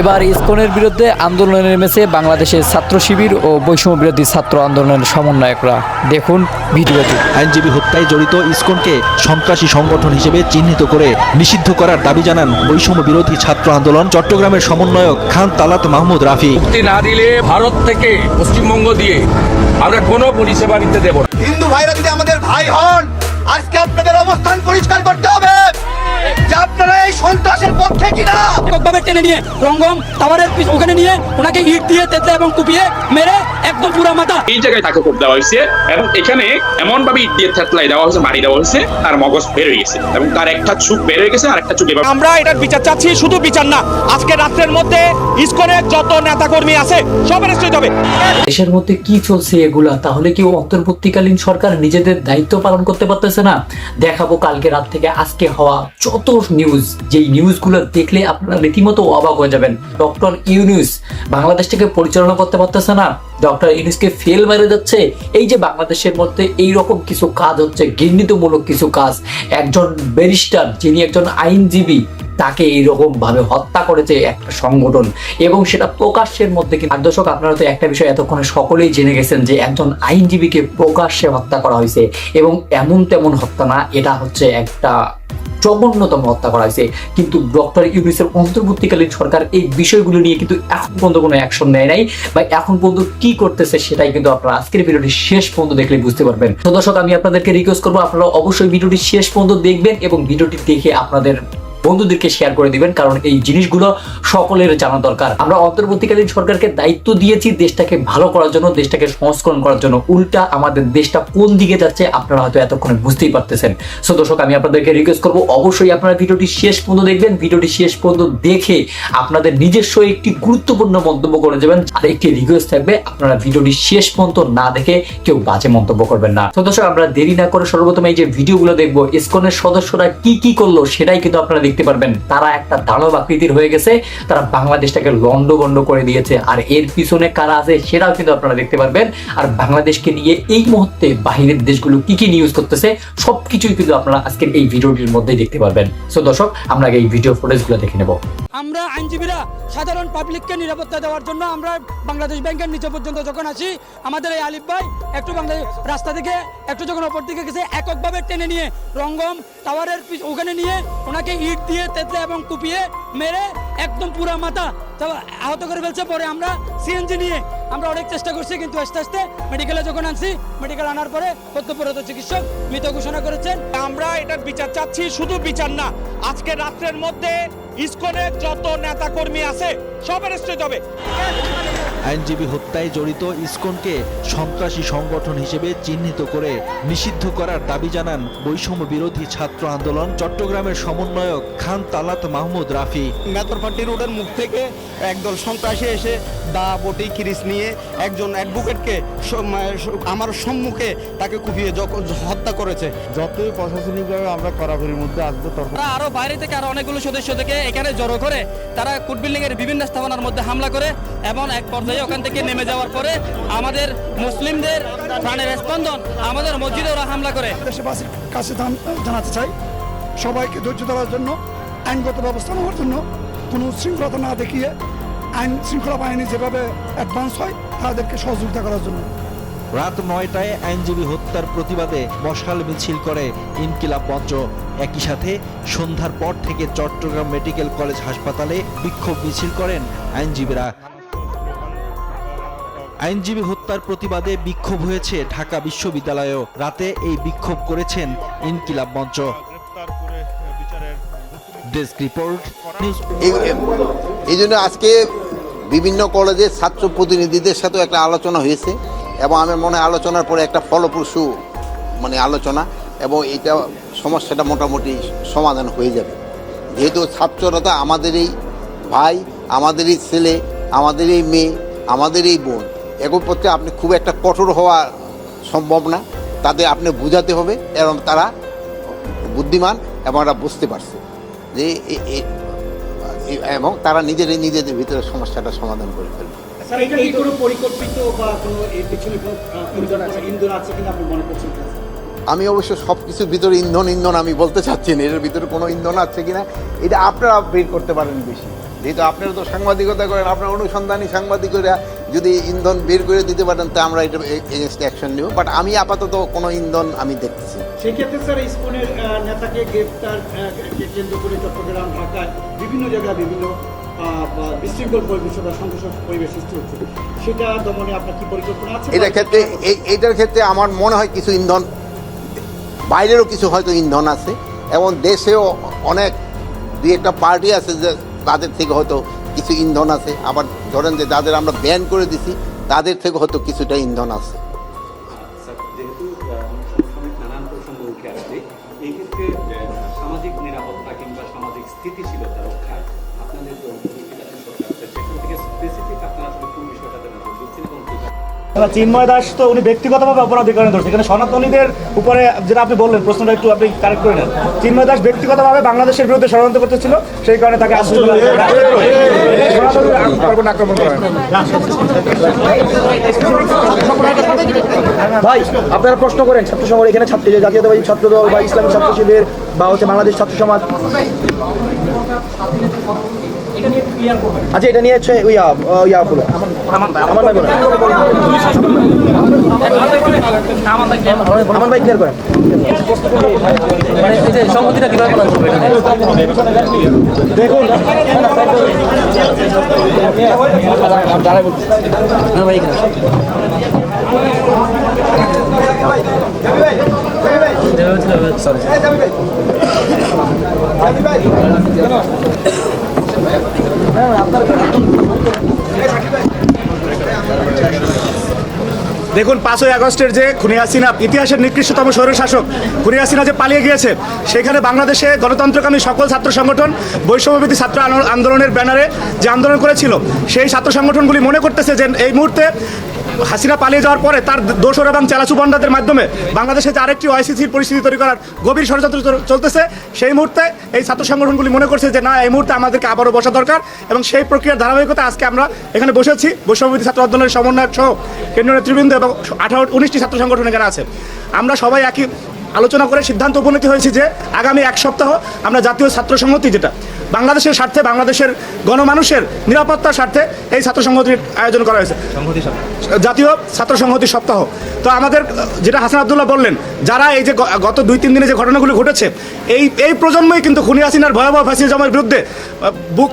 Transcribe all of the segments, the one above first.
এবার ইসকনের বিরুদ্ধে আন্দোলনে নেমেছে বাংলাদেশের ছাত্র শিবির ও বৈষম্য বিরোধী ছাত্র আন্দোলনের সমন্বয়করা। দেখুন ভিডিওটি। আইনজীবী হত্যায় জড়িত ইসকনকে সন্ত্রাসী সংগঠন হিসেবে চিহ্নিত করে নিষিদ্ধ করার দাবি জানান বৈষম্য বিরোধী ছাত্র আন্দোলন চট্টগ্রামের সমন্বয়ক খান তালাত মাহমুদ রাফি। না দিলে ভারত থেকে পশ্চিমবঙ্গ দিয়ে আমরা কোনো পরিষেবা নিতে দেব না। হিন্দু ভাইরা যদি আমাদের ভাই হন আজকে আপনাদের অবস্থান পরিষ্কার করতে হবে। আপনারা এই সন্ত্রাসের পক্ষে কিনা? এককভাবে টেনে নিয়ে রঙ্গম টাওয়ারের ওখানে নিয়ে ওনাকে ইট দিয়ে তেতলে এবং কুপিয়ে মেরে একদম পুরা মাথা। এই জায়গায় তাকে কোপ দেওয়া হয়েছে এবং এখানে এমন ভাবে ইট দিয়ে থেতলাই দেওয়া হয়েছে মারি দেওয়া হয়েছে তার মগজ বের হয়ে গেছে এবং তার একটা চুপ বের হয়ে গেছে আর একটা চুপ আমরা এটার বিচার চাচ্ছি শুধু বিচার না আজকে রাত্রের মধ্যে ইসকনের যত নেতাকর্মী আছে সব অ্যারেস্ট হবে। দেশের মধ্যে কি চলছে এগুলা? তাহলে কি অন্তর্বর্তীকালীন সরকার নিজেদের দায়িত্ব পালন করতে পারতেছে না? দেখাবো কালকে রাত থেকে আজকে হওয়া যত নিউজ যেই নিউজগুলো দেখলে আপনারা রীতিমতো অবাক হয়ে যাবেন। ডক্টর ইউনিউস বাংলাদেশটাকে পরিচালনা করতে পারতেছে না। ডক্টর ইউনুসকে ফেল মেরে যাচ্ছে এই যে বাংলাদেশের মধ্যে এই রকম কিছু কাজ হচ্ছে ঘৃণিতমূলক কিছু কাজ। একজন ব্যারিস্টার যিনি একজন আইনজীবী, তাকে এইরকম ভাবে হত্যা করেছে একটা সংগঠন। এবং সেটা প্রকাশ্যের মধ্যে কিন্তু দর্শক, আপনারা তো একটা বিষয় এতক্ষণে সকলেই জেনে গেছেন যে একজন আইনজীবীকে প্রকাশ্যে হত্যা করা হয়েছে। এবং এমন তেমন হত্যা না, এটা হচ্ছে একটা জঘন্যতম হত্যা করা হয়েছে। কিন্তু ডক্টর ইউনিসের অন্তর্বর্তীকালীন সরকার এই বিষয়গুলো নিয়ে কিন্তু এখন পর্যন্ত কোনো অ্যাকশন নেয় নাই। বা এখন পর্যন্ত কি করতেছে সেটাই কিন্তু আপনারা আজকের ভিডিওটি শেষ পর্যন্ত দেখলে বুঝতে পারবেন। তো দর্শক, আমি আপনাদেরকে রিকোয়েস্ট করব, আপনারা অবশ্যই ভিডিওটি শেষ পর্যন্ত দেখবেন এবং ভিডিওটি দেখে আপনাদের বন্ধুদেরকে শেয়ার করে দিবেন, কারণ এই জিনিসগুলো সকলের জানা দরকার। আমরা অন্তর্বর্তীকালীন সরকারকে দায়িত্ব দিয়েছি দেশটাকে ভালো করার জন্য, দেশটাকে সংস্করণ করার জন্য। উল্টা আমাদের দেশটা কোন দিকে যাচ্ছে আপনারা হয়তো এতক্ষণে বুঝতেই পারতেছেন। সো দর্শক, আমি আপনাদেরকে রিকোয়েস্ট করব, অবশ্যই আপনারা ভিডিওটি শেষ পর্যন্ত দেখবেন, ভিডিওটি শেষ পর্যন্ত দেখে আপনাদের নিজস্ব একটি গুরুত্বপূর্ণ মন্তব্য করে যাবেন আর একটি রিকোয়েস্ট থাকবে, আপনারা ভিডিওটি শেষ পর্যন্ত না দেখে কেউ বাজে মন্তব্য করবেন না। তো দর্শক, আমরা দেরি না করে সর্বপ্রথম এই যে ভিডিওগুলো দেখব, ইসকনের সদস্যরা কি কি করল, সেটাই কিন্তু আপনারা দেখতে পারবেন, তারা একটা দানব আকৃতির হয়ে গেছে, তারা বাংলাদেশটাকে লন্ডভন্ড করে দিয়েছে। আর এর পিছনে কারা আছে সেটাও কিন্তু আপনারা দেখতে পারবেন। আর বাংলাদেশকে নিয়ে এই মুহূর্তে বাহিরের দেশগুলো কি কি নিউজ করতেছে, সবকিছুই কিন্তু আপনারা আজকের এই ভিডিওটির মধ্যেই দেখতে পারবেন। সো দর্শক, আমরা এই ভিডিও ফুটেজগুলো দেখে নেব। আমরা আইনজীবীরা সাধারণ পাবলিককে নিরাপত্তা দেওয়ার জন্য আমরা বাংলাদেশ ব্যাংকের নিচে পর্যন্ত যখন আসি আমাদের এই আলিফ ভাই একটু বাংলাদেশ রাস্তা থেকে একটু যখন ওপর দিকে গেছে, এককভাবে টেনে নিয়ে রঙ্গম টাওয়ারের ওখানে নিয়ে ওনাকে ইট দিয়ে তেতলে এবং কুপিয়ে মেরে একদম পুরা মাথা আহত করে ফেলছে। পরে আমরা সিএনজি নিয়ে আমরা অনেক চেষ্টা করছি, কিন্তু আস্তে আস্তে মেডিকেলে যখন আনছি মেডিকেল আনার পরে কর্তব্যরত চিকিৎসক মৃত ঘোষণা করেছেন। আমরা এটা বিচার চাচ্ছি, শুধু বিচার না, আজকে রাত্রের মধ্যে ইসকনের যত নেতাকর্মী আছে, সব অ্যারেস্ট হবে। আইনজীবী হত্যায় জড়িত ইসকনকে সন্ত্রাসী সংগঠন হিসেবে চিহ্নিত করে নিষিদ্ধ করার দাবি জানান বৈষম্য বিরোধী ছাত্র আন্দোলন চট্টগ্রামের সমন্বয়ক খান তালাত মাহমুদ রাফি। মেতরপাটি রোডের মুখ থেকে একদল সন্ত্রাসী এসে দা বটি কিরিস নিয়ে একজন অ্যাডভোকেটকে আমার সম্মুখে তাকে কুপিয়ে যখন হত্যা করেছে। যতই প্রশাসনিকভাবে আমরা কড়াকড়ির মধ্যে আসব তারা আরও বাইরে থেকে আরও অনেকগুলো সদস্য থেকে এখানে জড়ো করে তারা কোর্ট বিল্ডিং এর বিভিন্ন স্থাপনার মধ্যে হামলা করে এবং এক পর্যায়ে ওখান থেকে নেমে যাওয়ার পরে আমাদের মুসলিমদের প্রাণের স্পন্দন আমাদের মসজিদে ওরা হামলা করে। দেশবাসীর কাছে জানাতে চাই সবাইকে ধৈর্য ধরার জন্য আইনগত ব্যবস্থা নেওয়ার জন্য কোনো শৃঙ্খলতা না দেখিয়ে আইন শৃঙ্খলা বাহিনী যেভাবে অ্যাডভান্স হয় তাদেরকে সহযোগিতা করার জন্য। রাত নয়টায় আইনজীবী হত্যার প্রতিবাদে মশাল মিছিল করে ইনকিলাব মঞ্চ। একই সাথে সন্ধ্যার পর থেকে চট্টগ্রাম মেডিকেল কলেজ হাসপাতালে বিক্ষোভ মিছিল করেন আইনজীবীরা। আইনজীবী হত্যার প্রতিবাদে বিক্ষোভ হয়েছে ঢাকা বিশ্ববিদ্যালয়েও। রাতে এই বিক্ষোভ করেছেন ইনকিলাব মঞ্চ। ডেস্ক রিপোর্ট এই- জন্য আজকে বিভিন্ন কলেজের ছাত্র প্রতিনিধিদের সাথেও একটা আলোচনা হয়েছে এবং আমার মনে হয় আলোচনার পরে একটা ফলপ্রসূ মানে আলোচনা এবং এটা সমস্যাটা মোটামুটি সমাধান হয়ে যাবে। যেহেতু ছাত্ররা তো আমাদেরই ভাই আমাদেরই ছেলে আমাদেরই মেয়ে আমাদেরই বোন। এখন পক্ষে আপনি খুব একটা কঠোর হওয়া সম্ভব না। তাদের আপনি বোঝাতে হবে এবং তারা বুদ্ধিমান এবং এরা বুঝতে পারছে যে এবং তারা নিজেরাই নিজেদের ভিতরে সমস্যাটা সমাধান করে ফেলবে। আমি অবশ্য সব কিছুর ভিতরে ইন্ধন ইন্ধন আমি বলতে চাচ্ছি না। এর ভিতরে কোনো ইন্ধন আছে কিনা এটা আপনারা বের করতে পারেন বেশি। যেহেতু আপনারা তো সাংবাদিকতা করেন আপনার অনুসন্ধানী সাংবাদিকরা যদি ইন্ধন বের করে দিতে পারেন তা আমরা এটা এগেনস্ট অ্যাকশন নেব। বাট আমি আপাতত কোনো ইন্ধন আমি দেখতেছি সেক্ষেত্রে স্যার ইসকনের নেতাকে গ্রেপ্তার কেন্দ্র করে চট্টগ্রাম ঢাকায় বিভিন্ন জায়গায় বিভিন্ন বিশৃঙ্খল পরিবেশ বা সংঘর্ষ পরিবেশ সৃষ্টি হচ্ছে। সেটা দমনে আপনার কি পরিকল্পনা আছে? এটার ক্ষেত্রে এই এইটার ক্ষেত্রে আমার মনে হয় কিছু ইন্ধন বাইরেরও কিছু হয়তো ইন্ধন আছে। এবং দেশেও অনেক দুই একটা পার্টি আছে যে তাদের থেকে হয়তো কিছু ইন্ধন আছে। আবার ধরেন যে যাদের আমরা ব্যান করে দিছি, তাদের থেকে হয়তো কিছুটা ইন্ধন আছে। সামাজিক নিরাপত্তা কিংবা সামাজিক স্থিতিশীলতা চিন্ময় দাস তো উনি ব্যক্তিগতভাবে অপরাধী কারণে ধরছে। এখানে সনাতনীদের উপরে যেটা আপনি বললেন প্রশ্নটা একটু আপনি কারেক্ট করে নেন। চিন্ময় দাস ব্যক্তিগতভাবে বাংলাদেশের বিরুদ্ধে ষড়যন্ত্র করতেছিল সেই কারণে তাকে আক্রমণ করা। হয়। ভাই আপনারা প্রশ্ন করেন ছাত্র সমাজ এখানে ছাত্র জাতীয়তাবাদী ছাত্র দল বা ইসলামী ছাত্র শিবির বা হচ্ছে বাংলাদেশ ছাত্র সমাজ। আচ্ছা এটা নিয়ে হচ্ছে ওই ইয়া, ইয়া বলো। আমার ভাই বলো। আমার ভাই ক্লিয়ার করেন দেখুন। দেখুন, পাঁচই আগস্টের যে খুনি হাসিনা, ইতিহাসের নিকৃষ্টতম স্বৈর শাসক খুনি হাসিনা যে পালিয়ে গিয়েছে, সেখানে বাংলাদেশে গণতন্ত্রকামী সকল ছাত্র সংগঠন বৈষম্যবিধি ছাত্র আন্দোলনের ব্যানারে যে আন্দোলন করেছিল, সেই ছাত্র সংগঠনগুলি মনে করতেছে যে এই মুহূর্তে হাসিনা পালিয়ে যাওয়ার পরে তার দোসর এবং চালাচু বন্ডাদের মাধ্যমে বাংলাদেশে যে আরেকটি ওয়াইসিসির পরিস্থিতি তৈরি করার গভীর ষড়যন্ত্র চল- চলতেছে, সেই মুহূর্তে এই ছাত্র সংগঠনগুলি মনে করছে যে না, এই মুহূর্তে আমাদেরকে আবারও বসা দরকার এবং সেই প্রক্রিয়ার ধারাবাহিকতা আজকে আমরা এখানে বসেছি। বৈষম্যবিধি ছাত্র আন্দোলনের সমন্বয়ক সহ কেন্দ্রীয় নেতৃবৃন্দ এবং আঠারো, উনিশটি ছাত্র সংগঠন এখানে আছে। আমরা সবাই একই আলোচনা করে সিদ্ধান্ত উপনীত হয়েছি যে আগামী এক সপ্তাহ আমরা জাতীয় ছাত্র সংহতি যেটা বাংলাদেশের স্বার্থে বাংলাদেশের গণমানুষের নিরাপত্তার স্বার্থে এই ছাত্র সংহতির আয়োজন করা হয়েছে। জাতীয় ছাত্র সংহতি সপ্তাহ। তো আমাদের যেটা হাসান আবদুল্লাহ বললেন যারা এই যে গত দুই তিন দিনে যে ঘটনাগুলো ঘটেছে এই এই প্রজন্মই কিন্তু খুনি হাসিনার ভয়াবহ ফ্যাসিজমের বিরুদ্ধে বুক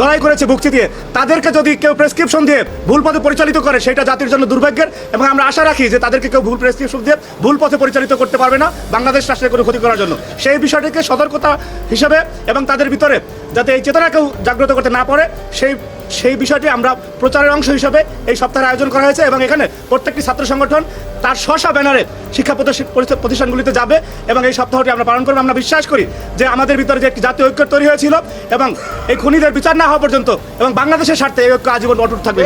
লড়াই করেছে বুক চিতিয়ে। তাদেরকে যদি কেউ প্রেসক্রিপশন দিয়ে ভুল পথে পরিচালিত করে সেটা জাতির জন্য দুর্ভাগ্যের এবং আমরা আশা রাখি যে তাদেরকে কেউ ভুল প্রেসক্রিপশন দিয়ে ভুল পথে পরিচালিত করতে পারবে না বাংলাদেশ রাষ্ট্রের কোনো ক্ষতি করার জন্য। সেই বিষয়টিকে সতর্কতা হিসেবে এবং তাদের ভিতরে যাতে এই চেতনা কেউ জাগ্রত করতে না পারে, সেই সেই বিষয়টি আমরা প্রচারের অংশ হিসেবে এই সপ্তাহের আয়োজন করা হয়েছে এবং এখানে প্রত্যেকটি ছাত্র সংগঠন তার স্বশা ব্যানারে শিক্ষা প্রতিষ্ঠা- প্রতিষ্ঠানগুলিতে যাবে এবং এই সপ্তাহটি আমরা পালন করব। আমরা বিশ্বাস করি যে আমাদের ভিতরে যে একটি জাতীয় ঐক্য তৈরি হয়েছিল এবং এই খুনিদের বিচার না হওয়া পর্যন্ত এবং বাংলাদেশের স্বার্থে এই ঐক্য আজীবন অটুট থাকবে।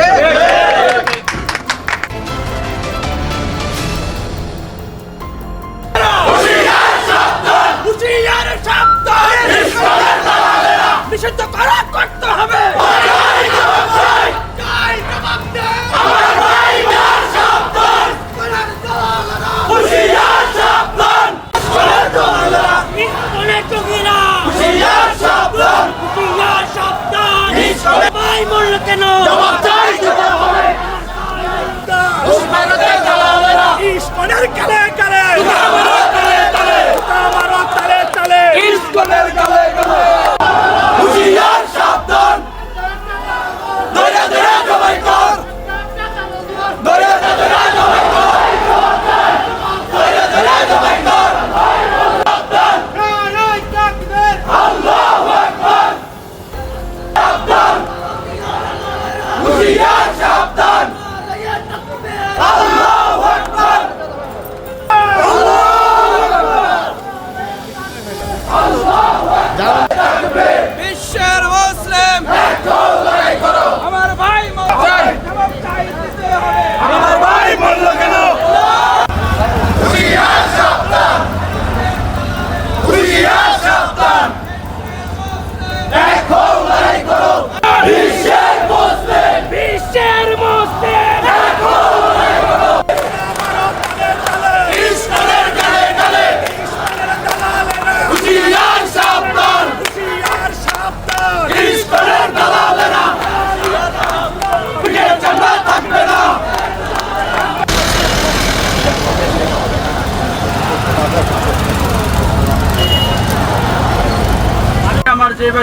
কেন? ইস্কনের Done.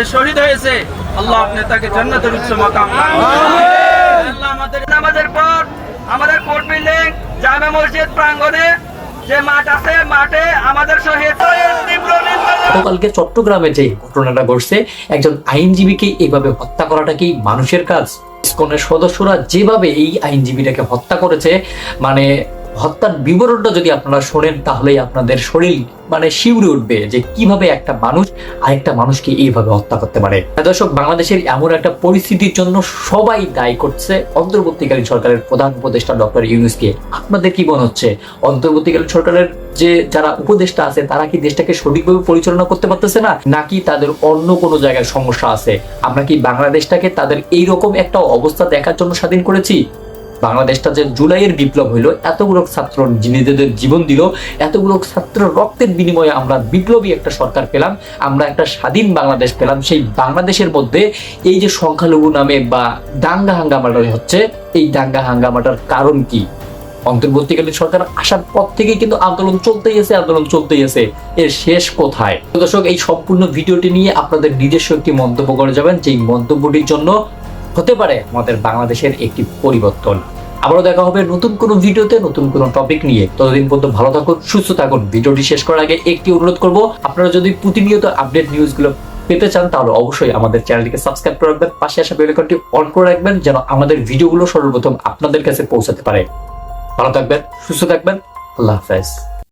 করে শহীদ হয়েছে। আল্লাহ আপনি তাকে জান্নাতের উচ্চ মাকাম আল্লাহ আমাদের নামাজের পর আমাদের কোর্ট বিল্ডিং জামে মসজিদ প্রাঙ্গণে যে মাঠ আছে মাঠে আমাদের শহীদ গতকালকে চট্টগ্রামে যে ঘটনাটা ঘটছে একজন আইনজীবীকে এইভাবে হত্যা করাটা কি মানুষের কাজ? ইসকনের সদস্যরা যেভাবে এই আইনজীবীটাকে হত্যা করেছে মানে হত্যার বিবরণটা যদি আপনারা শোনেন, তাহলেই আপনাদের শরীর মানে শিউরে উঠবে যে কীভাবে একটা মানুষ আরেকটা মানুষকে এইভাবে হত্যা করতে পারে। দর্শক, বাংলাদেশের এমন একটা পরিস্থিতির জন্য সবাই দায়ী করছে অন্তর্বর্তীকালীন সরকারের প্রধান উপদেষ্টা ডক্টর ইউনুসকে। আপনাদের কি মনে হচ্ছে? অন্তর্বর্তীকালীন সরকারের যে যারা উপদেষ্টা আছে, তারা কি দেশটাকে সঠিকভাবে পরিচালনা করতে পারতেছে না? নাকি তাদের অন্য কোনো জায়গায় সমস্যা আছে? আমরা কি বাংলাদেশটাকে তাদের এইরকম একটা অবস্থা দেখার জন্য স্বাধীন করেছি? বাংলাদেশটা যে জুলাইয়ের বিপ্লব হইল, এতগুলো ছাত্র নিজেদের জীবন দিল, এতগুলো ছাত্র রক্তের বিনিময়ে আমরা বিপ্লবী একটা সরকার পেলাম, আমরা একটা স্বাধীন বাংলাদেশ পেলাম। সেই বাংলাদেশের মধ্যে এই যে সংখ্যালঘু নামে বা দাঙ্গা হাঙ্গামাটা হচ্ছে, এই দাঙ্গা হাঙ্গামাটার কারণ কি? অন্তর্বর্তীকালীন সরকার আসার পর থেকে কিন্তু আন্দোলন চলতেই আছে, আন্দোলন চলতেই আছে। এর শেষ কোথায়? দর্শক, এই সম্পূর্ণ ভিডিওটি নিয়ে আপনাদের নিজস্ব একটি মন্তব্য করে যাবেন। যেই মন্তব্যটির জন্য হতে পারে আমাদের বাংলাদেশের একটি পরিবর্তন। আবারও দেখা হবে নতুন কোনো ভিডিওতে, নতুন কোনো টপিক নিয়ে। ততদিন পর্যন্ত ভালো থাকুন, সুস্থ থাকুন। ভিডিওটি শেষ করার আগে একটি অনুরোধ করব, আপনারা যদি প্রতিনিয়ত আপডেট নিউজগুলো পেতে চান, তাহলে অবশ্যই আমাদের চ্যানেলটিকে সাবস্ক্রাইব করে রাখবেন। পাশে আসা বেল আইকনটি অন করে রাখবেন, যেন আমাদের ভিডিওগুলো সর্বপ্রথম আপনাদের কাছে পৌঁছাতে পারে। ভালো থাকবেন, সুস্থ থাকবেন। আল্লাহ হাফেজ।